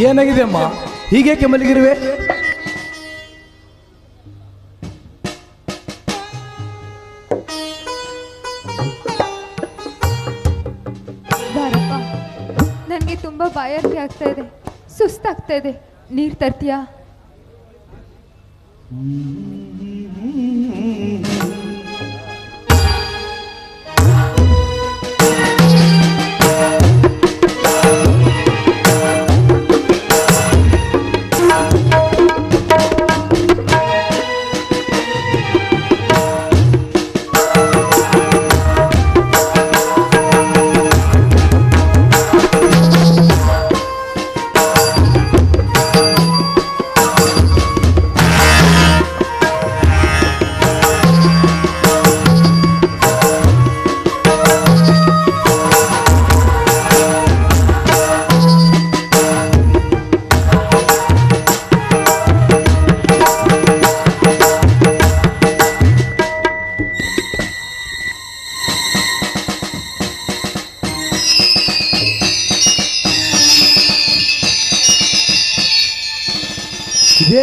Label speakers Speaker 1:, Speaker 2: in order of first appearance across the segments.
Speaker 1: ಏನಾಗಿದೆ ಅಮ್ಮ? ಹೀಗೇಕೆ ಮಲಗಿರುವೆ
Speaker 2: ಬಾಯಾರಿಕೆ ಆಗ್ತಾ ಇದೆ. ಸುಸ್ತಾಗ್ತಾ ಇದೆ. ನೀರು ತರ್ತೀಯಾ?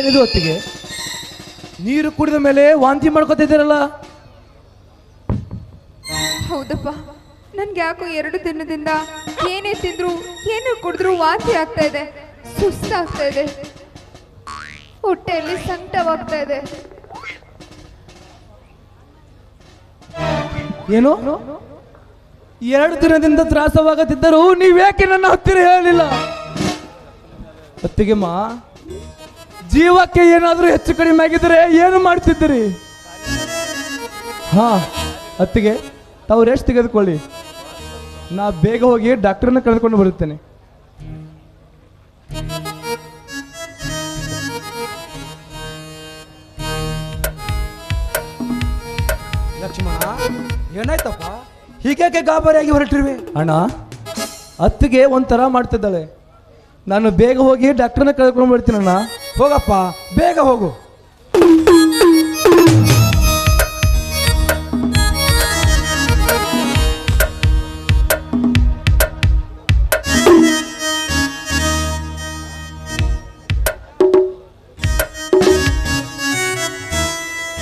Speaker 1: ಇದೇನಿದು ಹೊತ್ತಿಗೆ. ನೀರು ಕುಡಿದ ಮೇಲೆ ವಾಂತಿ ಮಾಡ್ಕೊತಿದ್ದೀರಲ್ಲ?
Speaker 2: ಹೌದಪ್ಪ. ನನ್ಗೆ ಯಾಕೋ ಎರಡು ದಿನದಿಂದ ಏನೇ ತಿಂದ್ರು ಏನು ಕುಡಿದ್ರು ವಾಂತಿ ಆಗ್ತಾ ಇದೆ. ಸುಸ್ತಾಗ್ತಾ ಇದೆ. ಹೊಟ್ಟೆಯಲ್ಲಿ ಸಂಕಟವಾಗ್ತಾ ಇದೆ.
Speaker 1: ಏನು? ಎರಡು ದಿನದಿಂದ ತ್ರಾಸವಾಗದಿದ್ದರೂ ನೀವ್ಯಾಕೆ ನನ್ನ ಹತ್ತಿರ ಹೇಳಲಿಲ್ಲ? ಅತ್ತಿಗೆಮ್ಮ ಜೀವಕ್ಕೆ ಏನಾದರೂ ಹೆಚ್ಚು ಕಡಿಮೆ ಆಗಿದ್ರೆ ಏನು ಮಾಡ್ತಿದ್ದೀರಿ? ಹಾ ಅತ್ತಿಗೆ ತಾವು ರೆಸ್ಟ್ ತೆಗೆದುಕೊಳ್ಳಿ. ನಾ ಬೇಗ ಹೋಗಿ ಡಾಕ್ಟರ್ನ ಕರೆದುಕೊಂಡು ಬರುತ್ತೇನೆ.
Speaker 3: ಲಕ್ಷ್ಮಣ ಏನಾಯ್ತಪ್ಪ? ಹೀಗ್ಯಾಕೆ ಗಾಬರಿಯಾಗಿ ಹೊರಟಿರುವೆ?
Speaker 1: ಅಣ್ಣ ಅತ್ತಿಗೆ ಒಂಥರ ಮಾಡ್ತಿದ್ದಾಳೆ. ನಾನು ಬೇಗ ಹೋಗಿ ಡಾಕ್ಟರ್ನ ಕರೆದುಕೊಂಡು ಬರ್ತೀನಣ್ಣ
Speaker 3: ಹೋಗಪ್ಪ, ಬೇಗ ಹೋಗು.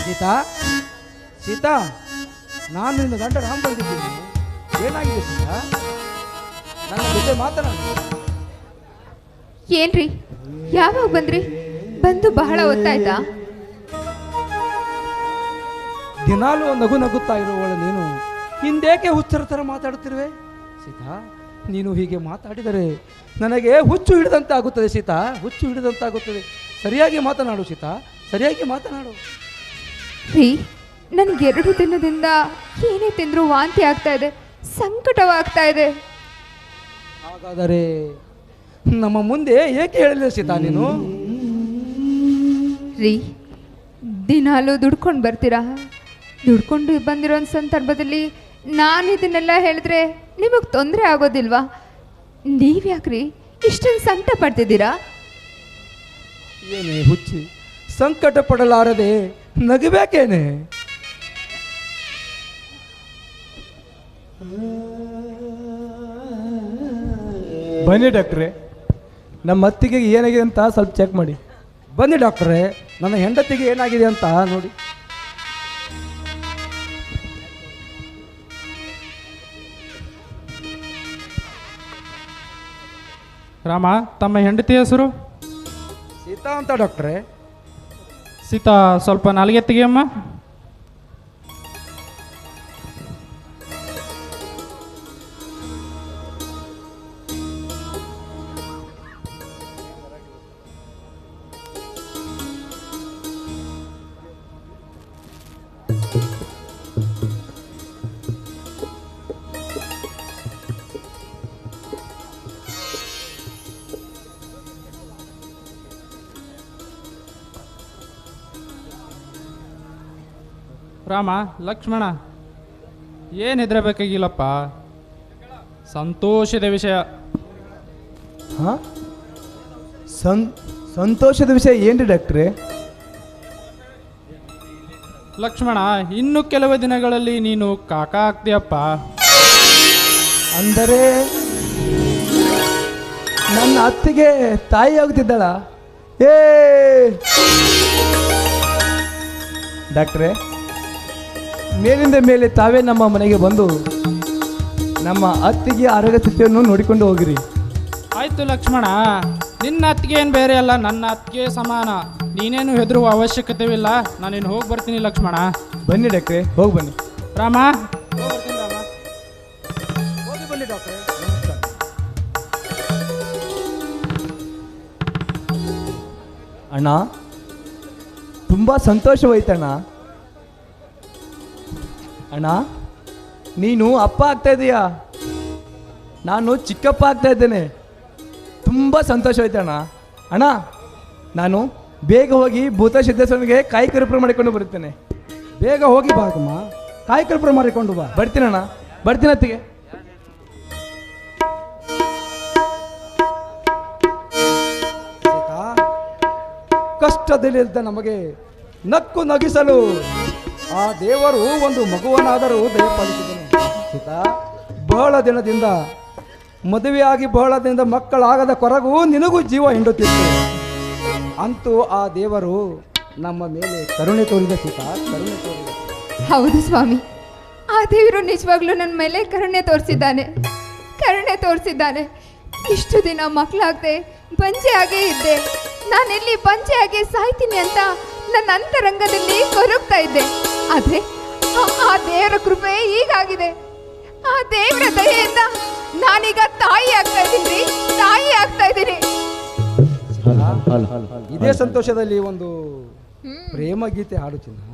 Speaker 3: ಸೀತಾ ಸೀತಾ, ನಾನು ನಿನ್ನ ಗಂಡ ರಾಮ್ ಬಂದಿದ್ದೀನಿ ಏನಾಗಿದೆ ಸೀತಾ? ನನ್ನ ಜೊತೆ ಮಾತನಾಡ.
Speaker 2: ಏನ್ರಿ? ಯಾವಾಗ ಬಂದ್ರಿ? ಬಂದು ಬಹಳ ಹೊತ್ತಾಯ್ತಾ
Speaker 3: ದಿನಾಲು ನಗು ನಗುತ್ತಾ ಇರುವವಳು ನೀನು. ಹಿಂದೇಕೆ ಹುಚ್ಚರ ಥರ ಮಾತಾಡುತ್ತಿರುವೆ? ಸೀತಾ ನೀನು ಹೀಗೆ ಮಾತಾಡಿದರೆ ನನಗೆ ಹುಚ್ಚು ಹಿಡಿದಂತಾಗುತ್ತದೆ ಸೀತಾ ಹುಚ್ಚು ಹಿಡಿದಂತಾಗುತ್ತದೆ. ಸರಿಯಾಗಿ ಮಾತನಾಡು ಸೀತಾ ಸರಿಯಾಗಿ ಮಾತನಾಡು.
Speaker 2: ರೀ ನನ್ಗೆ ಎರಡು ದಿನದಿಂದ ಏನೇ ತಿಂದರೂ ವಾಂತಿ ಆಗ್ತಾ ಇದೆ ಸಂಕಟವಾಗ್ತಾ ಇದೆ.
Speaker 3: ಹಾಗಾದರೆ ನಮ್ಮ ಮುಂದೆ ಏಕೆ ಹೇಳಲಿಲ್ಲ ಸೀತಾ ನೀನು?
Speaker 2: ರೀ ದಿನಾಲು ದುಡ್ಕೊಂಡು ಬರ್ತೀರಾ? ದುಡ್ಕೊಂಡು ಬಂದಿರೋ ಸಂದರ್ಭದಲ್ಲಿ ನಾನು ಇದನ್ನೆಲ್ಲ ಹೇಳಿದ್ರೆ ನಿಮಗೆ ತೊಂದರೆ ಆಗೋದಿಲ್ವಾ? ನೀವ್ಯಾಕ್ರಿ ಇಷ್ಟೊಂದು ಸಂಕಟ ಪಡ್ತಿದ್ದೀರಾ?
Speaker 3: ಏನೇ ಹುಚ್ಚಿ, ಸಂಕಟ ಪಡಲಾರದೆ ನಗಬೇಕೇನೆ?
Speaker 1: ಬನ್ನಿ ಡಾಕ್ಟ್ರೆ, ನಮ್ಮ ಅತ್ತಿಗೆ ಏನಾಗಿದೆ ಅಂತ ಸ್ವಲ್ಪ ಚೆಕ್ ಮಾಡಿ.
Speaker 3: ಬನ್ನಿ ಡಾಕ್ಟ್ರೇ ನನ್ನ ಹೆಂಡತಿಗೆ ಏನಾಗಿದೆ ಅಂತ ನೋಡಿ.
Speaker 4: ರಾಮ ತಮ್ಮ ಹೆಂಡತಿ ಹೆಸರು?
Speaker 3: ಸೀತಾ ಅಂತ ಡಾಕ್ಟ್ರೆ.
Speaker 4: ಸೀತಾ ಸ್ವಲ್ಪ ನಾಲಿಗೆ ತೆಗಿಯಮ್ಮ ರಾಮ ಲಕ್ಷ್ಮಣ ಏನು ಹೆದರಬೇಕಾಗಿಲ್ಲಪ್ಪ? ಸಂತೋಷದ ವಿಷಯ.
Speaker 1: ಹಾ? ಸಂ ಸಂತೋಷದ ವಿಷಯ ಏನ್ರಿ ಡಾಕ್ಟ್ರೇ?
Speaker 4: ಲಕ್ಷ್ಮಣ ಇನ್ನು ಕೆಲವು ದಿನಗಳಲ್ಲಿ ನೀನು ಕಾಕ ಆಗ್ತೀಯಪ್ಪ.
Speaker 1: ಅಂದರೆ ನನ್ನ ಅತ್ತಿಗೆ ತಾಯಿ ಆಗುತ್ತಿದ್ದಳ? ಏ ಡಾಕ್ಟ್ರೇ ಮೇಲಿಂದ ಮೇಲೆ ತಾವೇ ನಮ್ಮ ಮನೆಗೆ ಬಂದು ನಮ್ಮ ಅತ್ತಿಗೆ ಆರೋಗ್ಯ ಸ್ಥಿತಿಯನ್ನು ನೋಡಿಕೊಂಡು ಹೋಗಿರಿ.
Speaker 4: ಆಯ್ತು ಲಕ್ಷ್ಮಣ ನಿನ್ನ ಅತ್ತಿಗೆ ಏನು ಬೇರೆ ಅಲ್ಲ ನನ್ನ ಅತ್ತಿಗೆ ಸಮಾನ. ನೀನೇನು ಹೆದರುವ ಅವಶ್ಯಕತೆವಿಲ್ಲ ನಾನಿನ್ನು ಹೋಗಿ ಬರ್ತೀನಿ ಲಕ್ಷ್ಮಣ.
Speaker 1: ಬನ್ನಿ ಡಾಕ್ಟ್ರೆ ಹೋಗಿ ಬನ್ನಿ.
Speaker 4: ರಾಮ?
Speaker 3: ಹೋಗಿ ಬನ್ನಿ ಡಾಕ್ಟ್ರೆ
Speaker 1: ಅಣ್ಣ ತುಂಬ ಸಂತೋಷವಾಯ್ತಣ್ಣ. ಅಣ್ಣ ನೀನು ಅಪ್ಪ ಆಗ್ತಾ ಇದೀಯಾ? ನಾನು ಚಿಕ್ಕಪ್ಪ ಆಗ್ತಾ ಇದ್ದೇನೆ. ತುಂಬ ಸಂತೋಷ ಆಯ್ತು ಅಣ್ಣ. ಅಣ್ಣ ನಾನು ಬೇಗ ಹೋಗಿ ಭೂತ ಸಿದ್ದೇಶ್ವರನಿಗೆ ಕಾಯಿ ಕರುಪುರ ಮಾಡಿಕೊಂಡು ಬರುತ್ತೇನೆ.
Speaker 3: ಬೇಗ ಹೋಗಿ ಬಾಗಮ್ಮ ಕಾಯಿ ಕಲ್ಪನೆ ಮಾಡಿಕೊಂಡು ಬಾ.
Speaker 1: ಬರ್ತೀನಣ್ಣ ಬರ್ತೀನತ್ತಿಗೆ
Speaker 3: ಕಷ್ಟದಲ್ಲಿ ಕಷ್ಟದಲ್ಲಿದ್ದ ನಮಗೆ ನಕ್ಕು ನಗಿಸಲು ಆ ದೇವರು ಒಂದು ಮಗುವನಾದರೂ ದಯಪಾಲಿಸಿದನು. ಸೀತಾ, ಬಹಳ ದಿನದಿಂದ, ಮದುವೆಯಾಗಿ ಬಹಳ ದಿನದ ಮಕ್ಕಳಾಗದ ಕೊರಗೂ ನಿನಗೂ ಜೀವ ಹಿಂಡುತ್ತಿತ್ತು. ಅಂತೂ ಆ ದೇವರು ನಮ್ಮ ಮೇಲೆ ಕರುಣೆ ತೋರಿದ ಸೀತಾ, ಕರುಣೆ ತೋರಿದ
Speaker 2: ಹೌದು ಸ್ವಾಮಿ. ಆ ದೇವರು ನಿಜವಾಗ್ಲೂ ನನ್ನ ಮೇಲೆ ಕರುಣೆ ತೋರಿಸಿದ್ದಾನೆ. ಕರುಣೆ ತೋರಿಸಿದ್ದಾನೆ. ಇಷ್ಟು ದಿನ ಮಕ್ಕಳಾಗದೆ ಬಂಜೆ ಆಗೇ ಇದ್ದೆ. ನಾನೆಲ್ಲಿ ಬಂಜೆ ಆಗಿ ಸಾಯ್ತೀನಿ ಅಂತ ನನ್ನ ಅಂತರಂಗದಲ್ಲಿ ಕೊರಗ್ತಾ ಇದ್ದೆ. ಆದ್ರೆ ಆ- ದೇವರ ಕೃಪೆ ಈಗಾಗಿದೆ ಆ ದೇವರ ದಯೆಯಿಂದ ನಾನೀಗ ತಾಯಿ ಆಗ್ತಾ ಇದ್ದೀನಿ ತಾಯಿ ಆಗ್ತಾ ಇದ್ದೀನಿ.
Speaker 3: ಇದೇ ಸಂತೋಷದಲ್ಲಿ ಒಂದು ಪ್ರೇಮ ಗೀತೆ ಹಾಡು ಬಂದೆಯ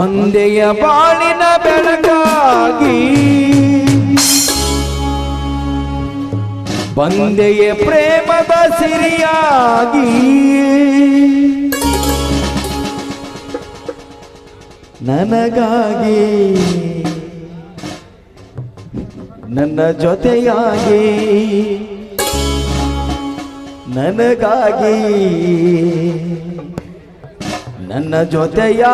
Speaker 5: ಒಂದೆಯ ಬಾಳಿನ ಬೆಳಕಾಗಿ ಬಂದೆಯ ಪ್ರೇಮದ ಸಿರಿಯಾಗಿ ನನಗಾಗಿ. ನನ್ನ ಜೊತೆಯಾಗಿ. ನನಗಾಗಿ. ನನ್ನ ಜೊತೆಯಾಗಿ.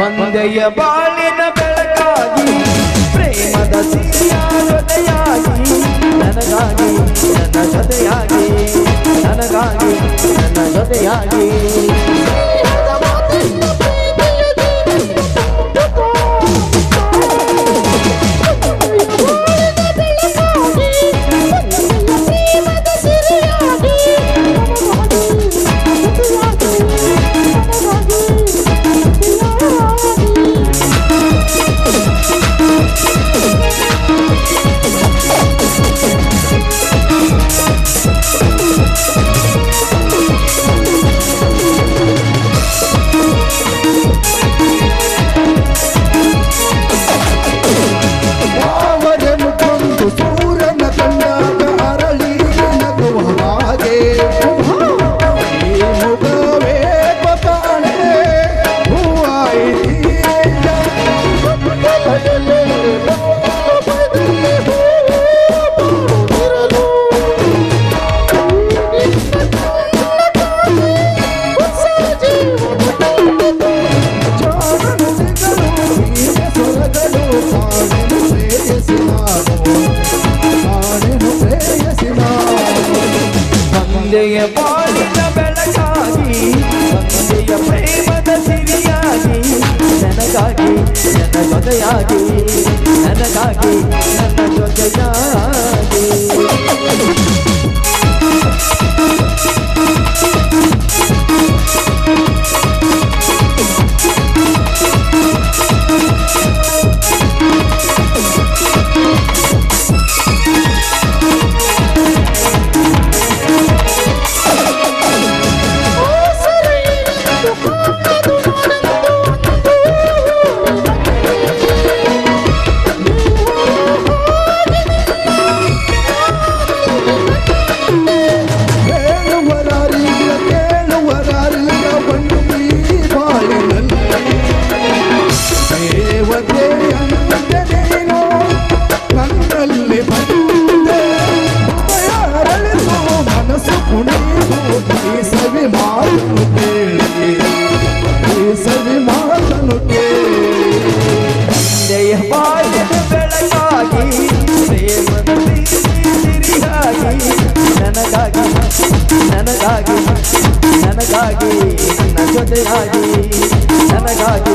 Speaker 5: ಬಂದೆಯ ಬಾಳಿನ ನನಗಾಗಿ ನನ್ನ ಜೊತೆಯಾಗಿ ಜೊತೆಯಾಗಿ ನನಗಾಗಿ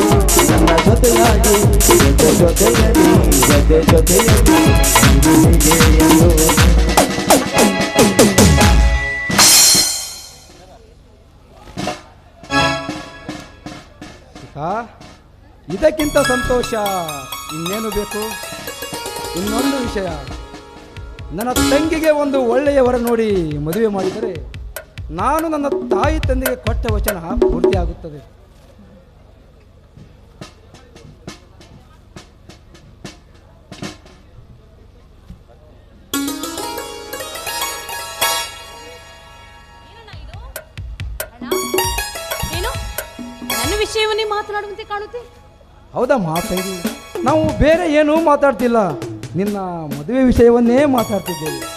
Speaker 5: ನನ್ನ ಜೊತೆಯಾಗಿ, ಜೊತೆ ಜೊತೆಯಲ್ಲಿ ಜೊತೆ ಜೊತೆಯಲ್ಲಿ
Speaker 3: ಇದಕ್ಕಿಂತ ಸಂತೋಷ ಇನ್ನೇನು ಬೇಕು? ಇನ್ನೊಂದು ವಿಷಯ. ನನ್ನ ತಂಗಿಗೆ ಒಂದು ಒಳ್ಳೆಯವರ ನೋಡಿ ಮದುವೆ ಮಾಡಿದರೆ ನಾನು ನನ್ನ ತಾಯಿ ತಂದೆಗೆ ಕೊಟ್ಟ ವಚನ ಪೂರ್ತಿಯಾಗುತ್ತದೆ.
Speaker 6: ವಿಷಯವನ್ನೇ ಮಾತನಾಡುವಂತೆ ಕಾಣುತ್ತೆ?
Speaker 3: ಹೌದಾ ತಂಗಿ ನಾವು ಬೇರೆ ಏನೂ ಮಾತಾಡ್ತಿಲ್ಲ. ನಿನ್ನ ಮದುವೆ ವಿಷಯವನ್ನೇ ಮಾತಾಡ್ತಿದ್ದೇವೆ.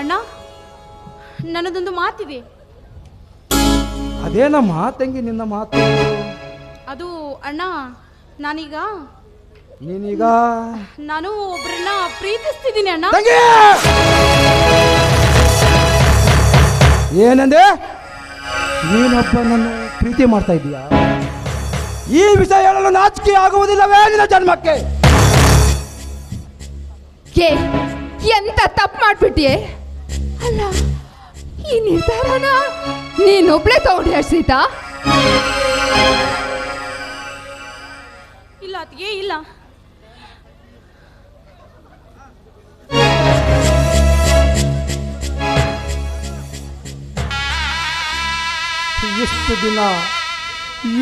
Speaker 6: ಅಣ್ಣ ನನ್ನದೊಂದು ಮಾತಿದೆ
Speaker 3: ಅದೇನಮ್ಮ ತಂಗಿ ನಿನ್ನ ಮಾತು.
Speaker 6: ಅದು ಅಣ್ಣ ನಾನೀಗ
Speaker 3: ನೀನೀಗ
Speaker 6: ನಾನು ಒಬ್ಬರನ್ನ ಪ್ರೀತಿಸ್ತಿದ್ದೀನಿ ಅಣ್ಣ.
Speaker 3: ತಂಗಿ! ಏನಂದೆ? ನೀನೊಬ್ಬ ನನ್ನ ಪ್ರೀತಿ ಮಾಡ್ತಾ ಇದೀಯಾ ಈ ವಿಷಯ ಹೇಳಲು ನಾಚಿಕೆ ಆಗುವುದಿಲ್ಲವೇ ನಿನ್ನ ಜನ್ಮಕ್ಕೆ?
Speaker 2: ಎಂತ ತಪ್ಪು ಮಾಡ್ಬಿಟ್ಟಿಯೇ? ಅಲ್ಲ ಈ ನಿರ್ಧಾರನ ನೀನೊಬ್ಳೆ ತಗೊಂಡ್ಯಾ ಸೀತಾ?
Speaker 6: ಇಲ್ಲ ಅತಿಗೆ ಇಲ್ಲ.
Speaker 3: ಎಷ್ಟು ದಿನ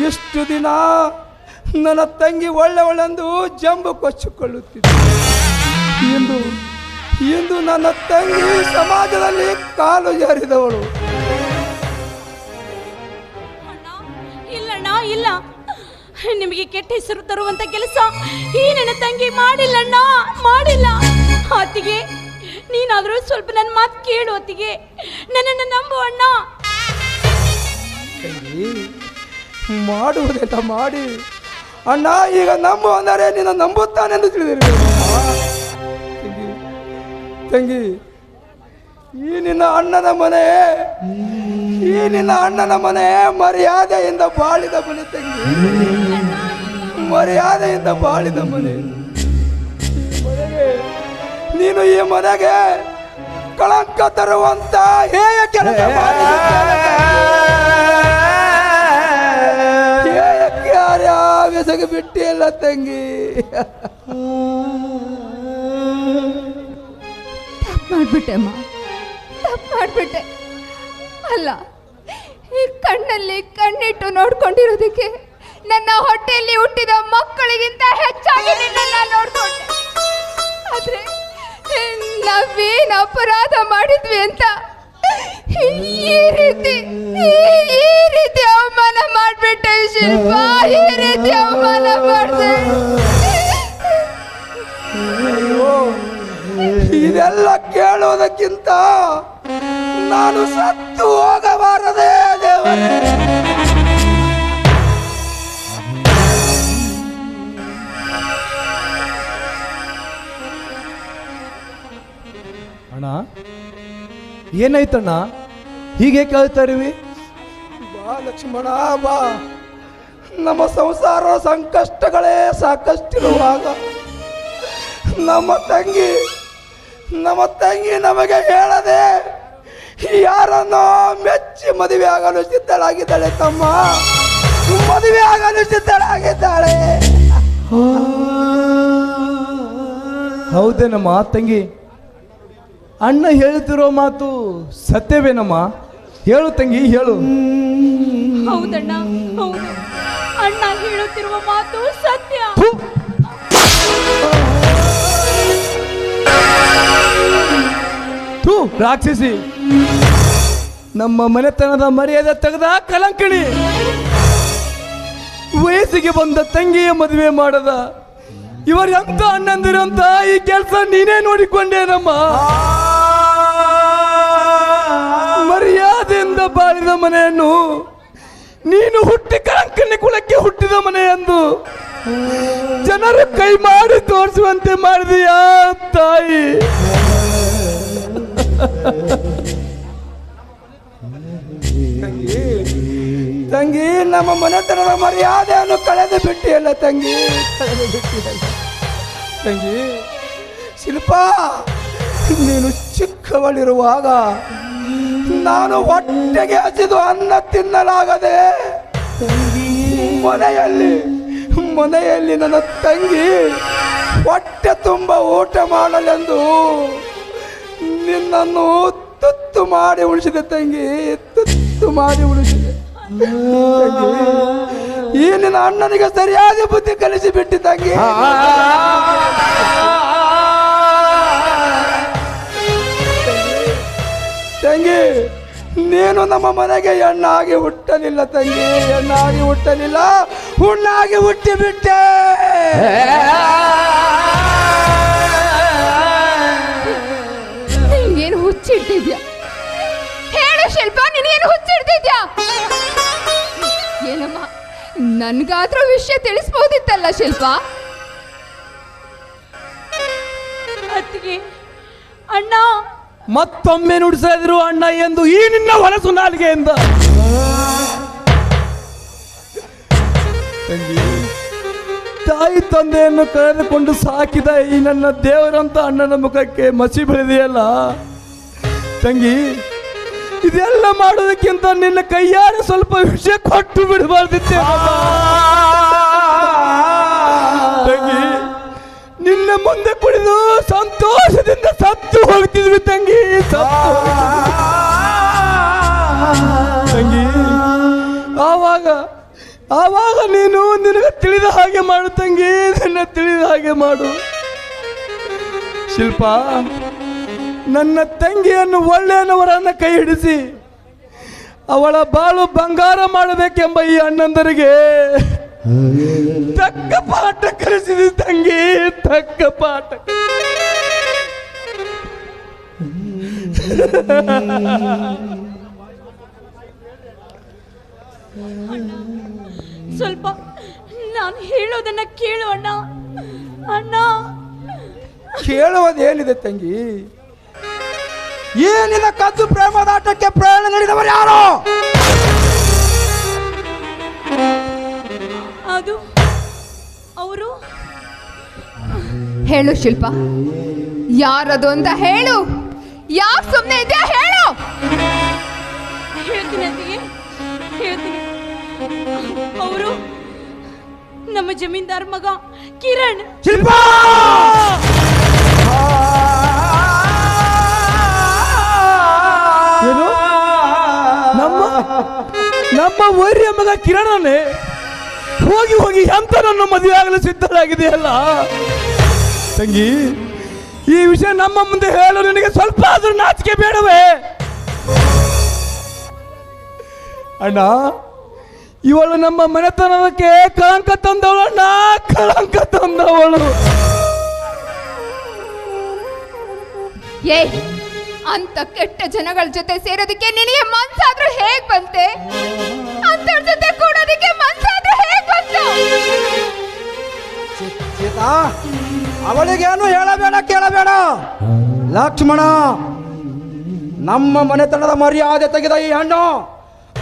Speaker 3: ಎಷ್ಟು ದಿನ ನನ್ನ ತಂಗಿ ಒಳ್ಳೆ ಒಳ್ಳೆಂದು ಜಂಬು ಕೊಚ್ಚಿಕೊಳ್ಳುತ್ತಿದ್ದೆ. ಇಂದು ಇಂದು ನನ್ನ ತಂಗಿ ಸಮಾಜದಲ್ಲಿ ಕಾಲು ಜಾರಿದವಳು
Speaker 6: ಅಣ್ಣ ಇಲ್ಲಣ್ಣ ಇಲ್ಲ. ನಿಮಗೆ ಕೆಟ್ಟ ಹೆಸರು ತರುವಂತ ಕೆಲಸ ಈ ನನ್ನ ತಂಗಿ ಮಾಡಿಲ್ಲಣ್ಣ ಮಾಡಿಲ್ಲ. ಅತ್ತಿಗೆ ನೀನಾದರೂ ಸ್ವಲ್ಪ ನನ್ನ ಮಾತು ಕೇಳು ಅತ್ತಿಗೆ. ನನ್ನನ್ನು ನಂಬು ಅಣ್ಣ.
Speaker 3: ಮಾಡುವುದೆಲ್ಲ ಮಾಡಿ. ಅಣ್ಣ ಈಗ ನಂಬು ಅಂದರೆ ನಿನ್ನ ನಂಬುತ್ತಾನೆಂದು ತಿಳಿದಿರಬೇಕು ತಂಗಿ, ಈ ನಿನ್ನ ಅಣ್ಣನ ಮನೆ, ಈ ನಿನ್ನ ಅಣ್ಣನ ಮನೆ ಮರ್ಯಾದೆಯಿಂದ ಬಾಳಿದ ಮನೆ ತಂಗಿ. ಮರ್ಯಾದೆಯಿಂದ ಬಾಳಿದ ಮನೆ. ನೀನು ಈ ಮನೆಗೆ ಕಳಂಕ ತರುವಂತ ಹೇಯ ಕೆಲಸ ಬೆಸಗೆ ಬಿಟ್ಟಿಲ್ಲ ತಂಗಿ.
Speaker 2: ಮಾಡ್ಬಿಟ್ಟೆ ಅಮ್ಮ. ತಪ್ಪು ಮಾಡಿಬಿಟ್ಟೆ ಅಲ್ಲ, ಈ ಕಣ್ಣಲ್ಲಿ ಕಣ್ಣಿಟ್ಟು ನೋಡ್ಕೊಂಡಿರೋದಕ್ಕೆ ನನ್ನ ಹೊಟ್ಟೆಯಲ್ಲಿ ಹುಟ್ಟಿದ ಮಕ್ಕಳಿಗಿಂತ ಹೆಚ್ಚಾಗಿ ನಿನ್ನನ್ನ ನೋಡ್ಕೊಂಡೆ. ಆದರೆ, ನಾವೇನು ಅಪರಾಧ ಮಾಡಿದ್ವಿ ಅಂತ ಈ ರೀತಿ, ಈ- ರೀತಿ ಅವಮಾನ ಮಾಡಿಬಿಟ್ಟೆ ಶಿಲ್ಪ. ಈ ರೀತಿ ಅವಮಾನ ಮಾಡಿದೆ.
Speaker 3: ಇದೆಲ್ಲ ಕೇಳೋದಕ್ಕಿಂತ ನಾನು ಸತ್ತು ಹೋಗಬಾರದೆ ದೇವರೇ.
Speaker 1: ಅಣ್ಣ ಏನಾಯ್ತಣ್ಣ? ಹೀಗೆ ಕೇಳ್ತಾ ಇರೀವಿ
Speaker 3: ಬಾ ಲಕ್ಷ್ಮಣ ಬಾ. ನಮ್ಮ ಸಂಸಾರ ಸಂಕಷ್ಟಗಳೇ ಸಾಕಷ್ಟಿರುವಾಗ ನಮ್ಮ ತಂಗಿ ನಮ್ಮ ತಂಗಿ ನಮಗೆ ಹೇಳದೆ ಯಾರನ್ನ ಮೆಚ್ಚಿ ಮದುವೆ ಆಗಲು ಸಿದ್ಧಳಾಗಿದ್ದಾಳೆ ತಮ್ಮ. ಮದುವೆ ಆಗಲು ಸಿದ್ಧಳಾಗಿದ್ದಾಳೆ.
Speaker 1: ಹೌದೇನಮ್ಮ ತಂಗಿ. ಅಣ್ಣ ಹೇಳ್ತಿರೋ ಮಾತು ಸತ್ಯವೇನಮ್ಮ ಹೇಳು ತಂಗಿ ಹೇಳು.
Speaker 6: ಹೌದಣ್ಣ ಹೌದು. ಅಣ್ಣ ಹೇಳುತ್ತಿರುವ ಮಾತು ಸತ್ಯ.
Speaker 1: ಥು! ರಾಕ್ಷಸಿ. ನಮ್ಮ ಮನೆತನದ ಮರ್ಯಾದೆ ತೆಗೆದ ಕಲಂಕಣಿ. ವಯಸ್ಸಿಗೆ ಬಂದ ತಂಗಿಯ ಮದುವೆ ಮಾಡದ. ಇವರು ಅಣ್ಣಂದಿರಂತ ಈ ಕೆಲಸ ನೀನೇ ನೋಡಿಕೊಂಡೇನಮ್ಮ ಮರ್ಯಾದೆಯಿಂದ ಬಾಳಿದ ಮನೆಯನ್ನು ನೀನು ಹುಟ್ಟಿ ಕಲಂಕಣಿ ಕುಳಕ್ಕೆ ಹುಟ್ಟಿದ ಮನೆ ಎಂದು ಜನರು ಕೈ ಮಾಡಿ ತೋರಿಸುವಂತೆ ಮಾಡಿದೆಯಾ ತಂಗಿ ತಂಗಿ ನಮ್ಮ
Speaker 3: ಮನೆತನದ ಮರ್ಯಾದೆಯನ್ನು ಕಳೆದು ಬಿಟ್ಟಿಯಲ್ಲ ತಂಗಿ? ಕಳೆದು ತಂಗಿ, ಶಿಲ್ಪಾ, ನೀನು ಚಿಕ್ಕವಳಿರುವಾಗ ನಾನು ಹೊಟ್ಟೆಗೆ ಹಚ್ಚಿದು ಅನ್ನ ತಿನ್ನಲಾಗದೆ ಮನೆಯಲ್ಲಿ ಮನೆಯಲ್ಲಿ ನನ್ನ ತಂಗಿ ಹೊಟ್ಟೆ ತುಂಬ ಊಟ ಮಾಡಲೆಂದು ನಿನ್ನನ್ನು ತುತ್ತು ಮಾಡಿ ಉಳಿಸಿದೆ, ತಂಗಿ. ತುತ್ತು ಮಾಡಿ ಉಳಿಸಿದೆ. ಈ ನಿನ್ನ ಅಣ್ಣನಿಗೆ ಸರಿಯಾದ ಬುದ್ಧಿ ಕಲಿಸಿ ಬಿಟ್ಟಿ ತಂಗಿ. ತಂಗಿ, ನೀನು ನಮ್ಮ ಮನೆಗೆ ಹೆಣ್ಣಾಗಿ ಹುಟ್ಟಲಿಲ್ಲ, ತಂಗಿ. ಹೆಣ್ಣಾಗಿ ಹುಟ್ಟಲಿಲ್ಲ, ಹುಣ್ಣಾಗಿ ಹುಟ್ಟಿ ಬಿಟ್ಟೆ
Speaker 2: ಹೇಳು ಶಿಲ್ಪ ನಿನಗೇನು ಹುಚ್ಚಿಡ್ತಿದ್ಯಾ? ಏನಮ್ಮ ನನ್ಗಾದ್ರೂ ವಿಷಯ ತಿಳಿಸ್ಬೋದಿತ್ತಲ್ಲ ಶಿಲ್ಪ?
Speaker 6: ಅತ್ತಿಗೆ ಅಣ್ಣ.
Speaker 1: ಮತ್ತೊಮ್ಮೆ ನುಡಿಸಿದ್ರು ಅಣ್ಣ ಎಂದು ಈ ನಿನ್ನ ಹೊಲಸು ನಾಲಿಗೆಯಿಂದ. ತಂಗಿ ತಾಯಿ ತಂದೆಯನ್ನು ಕಳೆದುಕೊಂಡು ಸಾಕಿದ ಈ ನನ್ನ ದೇವರಂತ ಅಣ್ಣನ ಮುಖಕ್ಕೆ ಮಸಿ ಬೆಳೆದೆಯಲ್ಲ? ತಂಗಿ ಇದೆಲ್ಲ ಮಾಡೋದಕ್ಕಿಂತ ನಿನ್ನ ಕೈಯಾರೆ ಸ್ವಲ್ಪ ವಿಷಯ ಕೊಟ್ಟು ಬಿಡಬಾರ್ದಿತ್ತೆ. ತಂಗಿ. ನಿನ್ನ ಮುಂದೆ ಕುಡಿದು ಸಂತೋಷದಿಂದ ಸತ್ತು ಹೋಗ್ತಿದ್ವಿ ತಂಗಿ ಸತ್ತು ತಂಗಿ. ಆವಾಗ ಆವಾಗ ನೀನು ನಿನಗೆ ತಿಳಿದ ಹಾಗೆ ಮಾಡು ತಂಗಿ ನಿನ್ನ ತಿಳಿದ ಹಾಗೆ ಮಾಡು. ಶಿಲ್ಪ ನನ್ನ ತಂಗಿಯನ್ನು ಒಳ್ಳೆಯನವರನ್ನು ಕೈ ಹಿಡಿಸಿ ಅವಳ ಬಾಳು ಬಂಗಾರ ಮಾಡಬೇಕೆಂಬ ಈ ಅಣ್ಣಂದರಿಗೆ ತಕ್ಕ ಪಾಠ ಕಲಿಸಿದ ತಂಗಿ ತಕ್ಕ ಪಾಠ.
Speaker 6: ಸ್ವಲ್ಪ ನಾನು ಹೇಳೋದನ್ನ ಕೇಳು ಅಣ್ಣ. ಅಣ್ಣ.
Speaker 3: ಕೇಳುವುದೇನಿದೆ ತಂಗಿ? ಏನಿನ ಕದ್ದು ಪ್ರೇಮದಾಟಕ್ಕೆ ಪ್ರೇರಣೆ ನೀಡಿದವರು ಯಾರು?
Speaker 6: ಅದು ಅವರು?
Speaker 2: ಹೇಳು ಶಿಲ್ಪ. ಯಾರದು ಅಂತ ಹೇಳು. ಯಾಕೆ ಸುಮ್ಮನೆ ಇದೆಯಾ ಹೇಳು.
Speaker 6: ಹೇಳ್ತೀನಿ ಅತ್ತಿಗೆ ಹೇಳ್ತೀನಿ. ಅವರು ನಮ್ಮ ಜಮೀನ್ದಾರ್ ಮಗ ಕಿರಣ್.
Speaker 3: ಶಿಲ್ಪ!
Speaker 1: ನಮ್ಮ ವೈರ್ಯ ಮಗ ಕಿರಣನೇ ಹೋಗಿ ಹೋಗಿ ಎಂತ ನನ್ನ ಮದುವೆ ಆಗಲು ಸಿದ್ಧರಾಗಿದೆಯಲ್ಲ? ತಂಗಿ, ಈ ವಿಷಯ ನಮ್ಮ ಮುಂದೆ ಹೇಳಲು ನಿನಗೆ ಸ್ವಲ್ಪ ಆದರೂ ನಾಚಿಕೆ ಬೇಡವೇ? ಅಣ್ಣ, ಇವಳು ನಮ್ಮ ಮನೆತನಕ್ಕೆ ಕಳಂಕ ತಂದವಳು, ಅಣ್ಣ, ಕಳಂಕ ತಂದವಳು.
Speaker 2: ಏ ಅಂತ ಕೆಟ್ಟ ಜನಗಳ ಜೊತೆ ಸೇರೋದಕ್ಕೆ ನಿನಗೆ ಮನ್ಸಾದ್ರೂ ಹೇಗ್ ಬಂತೆ? ಅಂತವ್ರ ಜೊತೆ ಕೂಡೋದಕ್ಕೆ ಮನ್ಸಾದ್ರೂ ಹೇಗ್ ಬಂತು?
Speaker 3: ಸೀತಾ ಅವಳಿಗೇನು ಹೇಳಬೇಡ ಕೇಳಬೇಡ. ಲಕ್ಷ್ಮಣ ನಮ್ಮ ಮನೆತನದ ಮರ್ಯಾದೆ ತೆಗೆದ ಈ ಹಣ್ಣು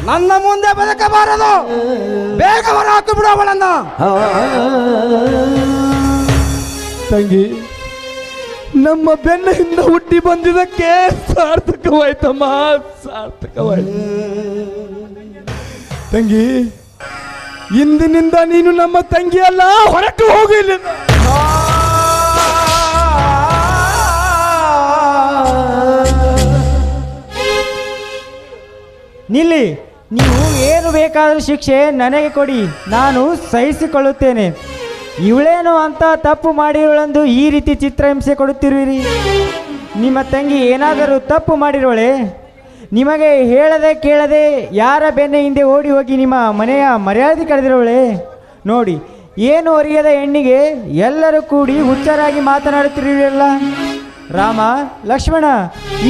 Speaker 3: ನನ್ನ ಮುಂದೆ ಬದುಕಬಾರದು. ಬೇಗ ಹೊರ ಹಾಕಿಬಿಡು ಅವಳನ್ನ.
Speaker 1: ತಂಗಿ ನಮ್ಮ ಬೆನ್ನ ಹಿಂದೆ ಹುಟ್ಟಿ ಬಂದಿದ್ದಕ್ಕೆ ಸಾರ್ಥಕವಾಯ್ತಮ್ಮ, ಸಾರ್ಥಕವಾಯ್ತು. ತಂಗಿ, ಇಂದಿನಿಂದ ನೀನು ನಮ್ಮ ತಂಗಿ ಅಲ್ಲ, ಹೊರಟು ಹೋಗಿಲ್ಲ
Speaker 7: ನಿಲ್ಲಿ, ನೀವು ಏನು ಬೇಕಾದರೂ ಶಿಕ್ಷೆ ನನಗೆ ಕೊಡಿ, ನಾನು ಸಹಿಸಿಕೊಳ್ಳುತ್ತೇನೆ. ಇವಳೇನು ಅಂತ ತಪ್ಪು ಮಾಡಿರೋಳೆಂದು ಈ ರೀತಿ ಚಿತ್ರಹಿಂಸೆ ಕೊಡುತ್ತಿರುವಿರಿ? ನಿಮ್ಮ ತಂಗಿ ಏನಾದರೂ ತಪ್ಪು ಮಾಡಿರೋಳೆ? ನಿಮಗೆ ಹೇಳದೆ ಕೇಳದೆ ಯಾರ ಬೆನ್ನೆ ಹಿಂದೆ ಓಡಿ ಹೋಗಿ ನಿಮ್ಮ ಮನೆಯ ಮರ್ಯಾದೆ ಕಳೆದಿರೋಳೆ? ನೋಡಿ, ಏನು ಅರಿಯದ ಹೆಣ್ಣಿಗೆ ಎಲ್ಲರೂ ಕೂಡಿ ಹುಚ್ಚರಾಗಿ ಮಾತನಾಡುತ್ತಿರಲಿಲ್ಲ ರಾಮ, ಲಕ್ಷ್ಮಣ,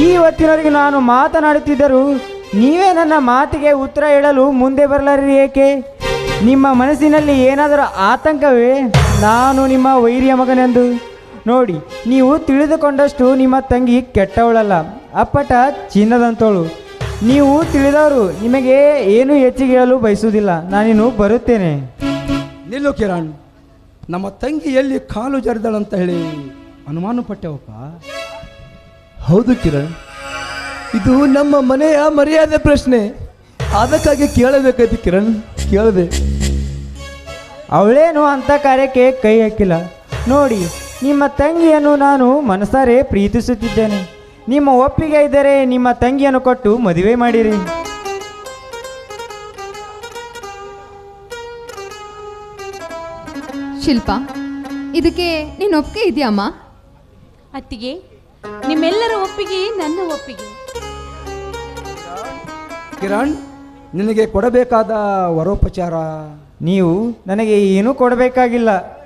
Speaker 7: ಈ ಹೊತ್ತಿನವರೆಗೆ ನಾನು ಮಾತನಾಡುತ್ತಿದ್ದರೂ ನೀವೇ ನನ್ನ ಮಾತಿಗೆ ಉತ್ತರ ಹೇಳಲು ಮುಂದೆ ಬರಲಾರಿ ಏಕೆ? ನಿಮ್ಮ ಮನಸ್ಸಿನಲ್ಲಿ ಏನಾದರೂ ಆತಂಕವೇ? ನಾನು ನಿಮ್ಮ ವೈರಿಯ ಮಗನೆಂದು. ನೋಡಿ ನೀವು ತಿಳಿದುಕೊಂಡಷ್ಟು ನಿಮ್ಮ ತಂಗಿ ಕೆಟ್ಟವಳಲ್ಲ. ಅಪ್ಪಟ ಚಿನ್ನದಂತೋಳು. ನೀವು ತಿಳಿದವರು ನಿಮಗೆ ಏನು ಹೆಚ್ಚಿಗೆ ಹೇಳಲು ಬಯಸುವುದಿಲ್ಲ. ನಾನಿನ್ನು ಬರುತ್ತೇನೆ.
Speaker 3: ನಿಲ್ಲು ಕಿರಣ್. ನಮ್ಮ ತಂಗಿ ಎಲ್ಲಿ ಕಾಲು ಜರಿದಳಂತ ಹೇಳಿ ಅನುಮಾನ ಪಟ್ಟೆವಪ್ಪ?
Speaker 1: ಹೌದು ಕಿರಣ್. ಇದು ನಮ್ಮ ಮನೆಯ ಮರ್ಯಾದೆ ಪ್ರಶ್ನೆ. ಅದಕ್ಕಾಗಿ ಕೇಳಬೇಕಾಯ್ತು ಕಿರಣ್. ಕೇಳದೆ.
Speaker 7: ಅವಳೇನು ಅಂಥ ಕಾರ್ಯಕ್ಕೆ ಕೈ ಹಾಕಿಲ್ಲ. ನೋಡಿ ನಿಮ್ಮ ತಂಗಿಯನ್ನು ನಾನು ಮನಸಾರೆ ಪ್ರೀತಿಸುತ್ತಿದ್ದೇನೆ. ನಿಮ್ಮ ಒಪ್ಪಿಗೆ ಇದ್ದರೆ ನಿಮ್ಮ ತಂಗಿಯನ್ನು ಕೊಟ್ಟು ಮದುವೆ ಮಾಡಿರಿ.
Speaker 2: ಶಿಲ್ಪ ಇದಕ್ಕೆ ನೀನು ಒಪ್ಪಿಗೆ ಇದೆಯಮ್ಮ?
Speaker 6: ಅತ್ತಿಗೆ ನಿಮ್ಮೆಲ್ಲರ ಒಪ್ಪಿಗೆ ನನ್ನ ಒಪ್ಪಿಗೆ.
Speaker 3: ಕಿರಣ್ ನಿನಗೆ ಕೊಡಬೇಕಾದ ವರೋಪಚಾರ?
Speaker 7: ನೀವು ನನಗೆ ಏನೂ ಕೊಡಬೇಕಾಗಿಲ್ಲ.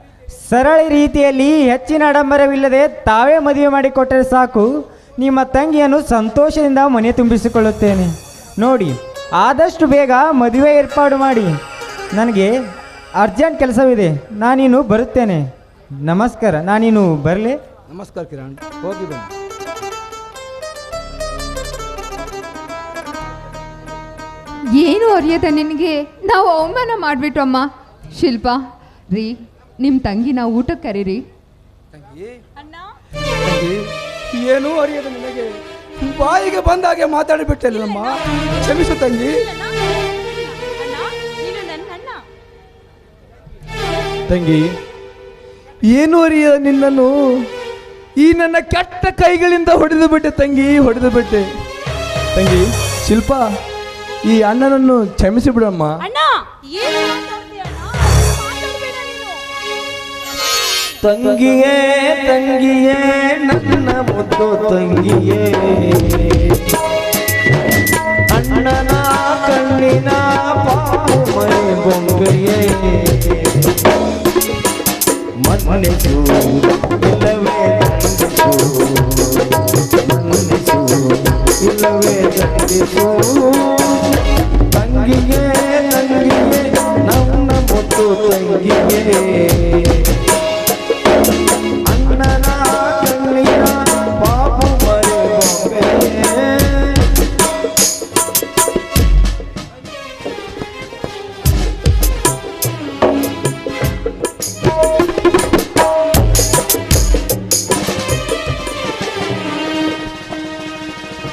Speaker 7: ಸರಳ ರೀತಿಯಲ್ಲಿ ಹೆಚ್ಚಿನ ಆಡಂಬರವಿಲ್ಲದೆ ತಾವೇ ಮದುವೆ ಮಾಡಿಕೊಟ್ಟರೆ ಸಾಕು. ನಿಮ್ಮ ತಂಗಿಯನ್ನು ಸಂತೋಷದಿಂದ ಮನೆ ತುಂಬಿಸಿಕೊಳ್ಳುತ್ತೇನೆ. ನೋಡಿ ಆದಷ್ಟು ಬೇಗ ಮದುವೆ ಏರ್ಪಾಡು ಮಾಡಿ. ನನಗೆ ಅರ್ಜೆಂಟ್ ಕೆಲಸವಿದೆ. ನಾನೀನು ಬರುತ್ತೇನೆ. ನಮಸ್ಕಾರ. ನಾನೀನು ಬರಲೇ?
Speaker 3: ನಮಸ್ಕಾರ ಕಿರಣ್. ಹೋಗಿ ಬನ್ನಿ.
Speaker 2: ಏನು ಅರಿಯದ ನಿನಗೆ? ನಾವು ಅವಮಾನ ಮಾಡಿಬಿಟ್ರಮ್ಮ ಶಿಲ್ಪ ರೀ ನಿಮ್ಮ ತಂಗಿ ನಾವು ಊಟಕ್ಕೆ ಕರೀರಿ.
Speaker 3: ಏನೂ ಅರಿಯದ ನಿನಗೆ? ಬಾಯಿಗೆ ಬಂದಾಗೆ ಮಾತಾಡಿಬಿಟ್ಟಲ್ಲಮ್ಮ ಕ್ಷಮಿಸು ತಂಗಿ.
Speaker 1: ತಂಗಿ ಏನು ಅರಿಯ ನಿನ್ನನ್ನು? ಈ ನನ್ನ ಕೆಟ್ಟ ಕೈಗಳಿಂದ ಹೊಡೆದು ಬಿಟ್ಟೆ ತಂಗಿ ಹೊಡೆದು ಬಿಟ್ಟೆ ತಂಗಿ ಶಿಲ್ಪ ಈ ಅಣ್ಣನನ್ನು ಕ್ಷಮಿಸಿ ಬಿಡಮ್ಮ
Speaker 6: ಅಣ್ಣ! ಏನು ಮಾತಾಡ್ತೀಯ ಅಣ್ಣ ಮಾತಾಡ್ಬೇಡ ನೀನು?
Speaker 5: ತಂಗಿಯೇ ತಂಗಿಯೇ ನನ್ನ ಮುದ್ದು ತಂಗಿಯೇ. ಅಣ್ಣನ ಕಣ್ಣಿನ ಪಾಪು ಮೈ ಬೊಂಬೆಯೇ ಮನೆಗೂ